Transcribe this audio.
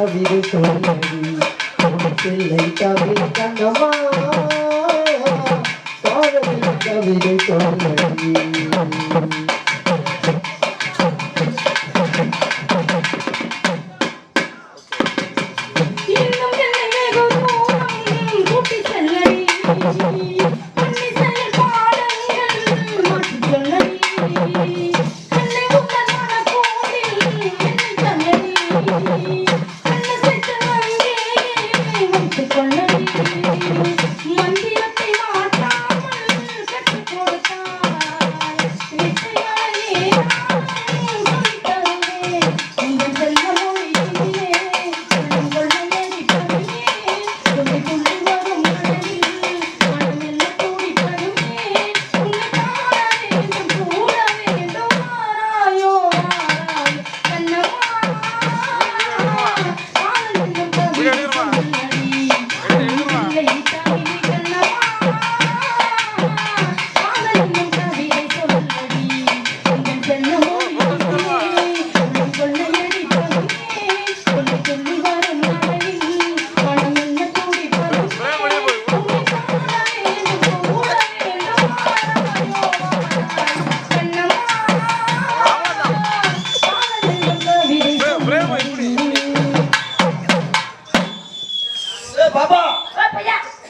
কবির সঙ্গী পিল্লাই কবির কানমা কবির সঙ্গী Thank you. பாப்பா